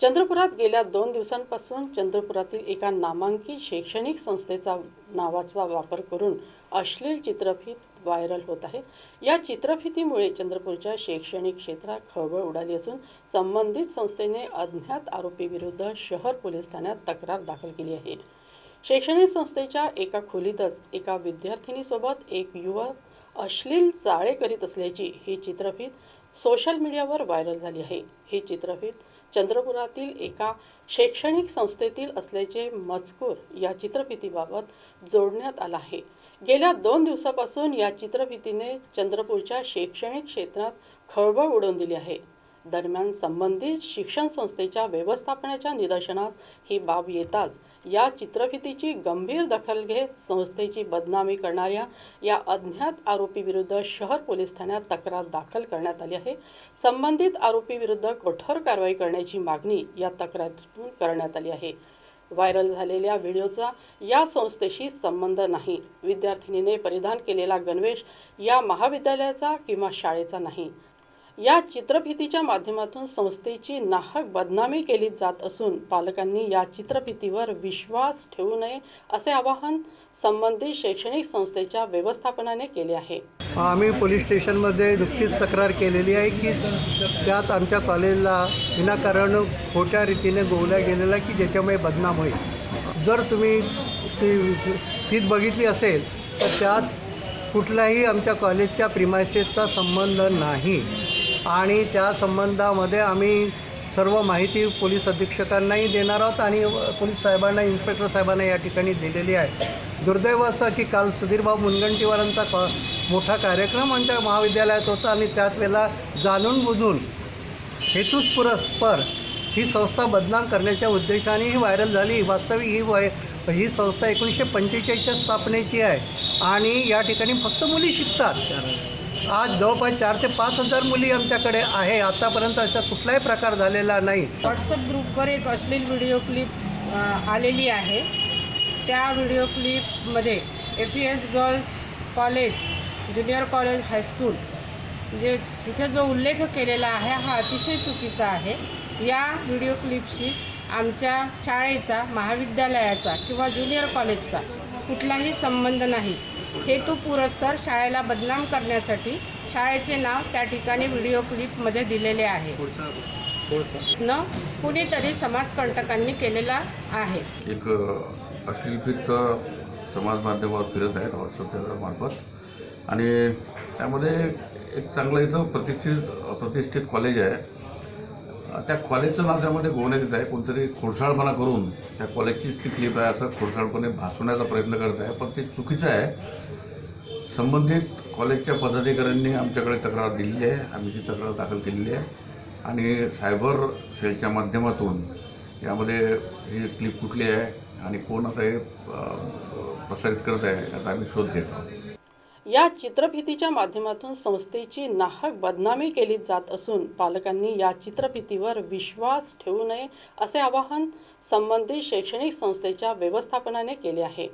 चंद्रपुरात गेल्या दोन दिवसांपासून चंद्रपुरातील एका नामांकित शैक्षणिक संस्थेचा नावाचा वापर करून अश्लील चित्रफित व्हायरल होत आहे. या चित्रफितीमुळे चंद्रपूरच्या शैक्षणिक क्षेत्रात खळबळ उडाली असून संबंधित संस्थेने अज्ञात आरोपीविरुद्ध शहर पोलीस ठाण्यात तक्रार दाखल केली आहे. शैक्षणिक संस्थेच्या एका खोलीतच एका विद्यार्थिनीसोबत एक युवक अश्लील चाळे करीत असल्याची ही चित्रफित सोशल मीडियावर व्हायरल झाली आहे. ही चित्रफित चंद्रपुरातील एका शैक्षणिक संस्थेतील असल्याचे मजकूर या चित्रफितीबाबत जोडण्यात आला आहे. गेल्या दोन दिवसापासून या चित्रफितीने चंद्रपूरच्या शैक्षणिक क्षेत्रात खळबळ उडवून दिली आहे. दरम्यान संबंधित शिक्षण संस्थेच्या व्यवस्थापनाच्या निदर्शनास ही बाब येताच या चित्रफितीची गंभीर दखल घेत संस्थेची बदनामी करणाऱ्या या अज्ञात आरोपीविरुद्ध शहर पोलीस ठाण्यात तक्रार दाखल करण्यात आली आहे. संबंधित आरोपीविरुद्ध कठोर कारवाई करण्याची मागणी या तक्रारीतून करण्यात आली आहे. व्हायरल झालेल्या व्हिडिओचा या संस्थेशी संबंध नाही. विद्यार्थिनीने परिधान केलेला गणवेश या महाविद्यालयाचा किंवा शाळेचा नाही. या चित्रफितीच्या माध्यमातून संस्थेची नाहक बदनामी केली जात असून पालकांनी या चित्रफितीवर विश्वास ठेवू नये असे आवाहन संबंधित शैक्षणिक संस्थेच्या व्यवस्थापनाने केले आहे. आम्ही पोलीस स्टेशनमध्ये नुकतीच तक्रार केलेली आहे की त्यात आमच्या कॉलेजला विनाकारण खोट्या रीतीने गोवल्या गेलेला की ज्याच्यामुळे बदनाम होईल. जर तुम्ही ती फीत बघितली असेल तर त्यात कुठल्याही आमच्या कॉलेजच्या प्रिमायसेसचा संबंध नाही. आणि त्या संबंधामध्ये आम्ही सर्व माहिती पोलीस अधीक्षकांनाही देणार आहोत आणि पोलीस साहेबांना इन्स्पेक्टर साहेबांना या ठिकाणी दिलेली आहे. दुर्दैव असं की काल सुधीरभाऊ मुनगंटीवारांचा कॉ मोठा कार्यक्रम आमच्या महाविद्यालयात होता आणि त्याच वेळेला जाणून बुजून हेतुस्पुरस्पर ही संस्था बदनाम करण्याच्या उद्देशाने ही व्हायरल झाली. वास्तविक ही वाय ही संस्था एकोणीसशे पंचेचाळीसच्या स्थापनेची आहे आणि या ठिकाणी फक्त मुली शिकतात. आज जवळपास चार ते पाच हजार मुली आमच्याकडे आहे. आतापर्यंत असा कुठलाही प्रकार झालेला नाही. व्हॉट्सअप ग्रुपवर एक अश्लील व्हिडिओ क्लिप आलेली आहे. त्या video क्लिपमध्ये F E S girls college junior college high school म्हणजे तिथे जो उल्लेख केलेला आहे हा अतिशय चुकीचा आहे. या व्हिडिओ क्लिपशी आमच्या शाळेचा महाविद्यालयाचा किंवा ज्युनियर कॉलेजचा कुठलाही संबंध नाही. हेतू पुरस्सर शाळेला बदनाम करण्यासाठी शाळेचे नाव त्या ठिकाणी व्हिडिओ क्लिपमध्ये दिलेले आहे. न कुणीतरी समाजकंटकांनी केलेला आहे. एक अ, अश्लीलफित समाज माध्यमावर फिरत आहेत व्हॉट्सअपच्या मार्फत. आणि त्यामध्ये एक चांगलं इथं प्रतिष्ठित प्रतिष्ठित कॉलेज आहे. त्या कॉलेजचं नाव त्यामध्ये गोवण्यात येत आहे. कोणतरी खोडसाळपणा करून त्या कॉलेजचीच ती क्लिप आहे असं खोडसाळपणे भासवण्याचा प्रयत्न करत आहे. पण ते चुकीचं आहे. संबंधित कॉलेजच्या पदाधिकाऱ्यांनी आमच्याकडे तक्रार दिलेली आहे. आम्ही ती तक्रार दाखल केलेली आहे. आणि सायबर सेलच्या माध्यमातून यामध्ये ही क्लिप कुठली आहे आणि कोण आता हे प्रसारित करत आहे याचा आम्ही शोध घेत आहोत. या चित्रफितीच्या माध्यमातून संस्थेची नाहक बदनामी केली जात असून पालकांनी या चित्रफितीवर विश्वास ठेवू नये असे आवाहन संबंधित शैक्षणिक संस्थेच्या व्यवस्थापनाने केले आहे.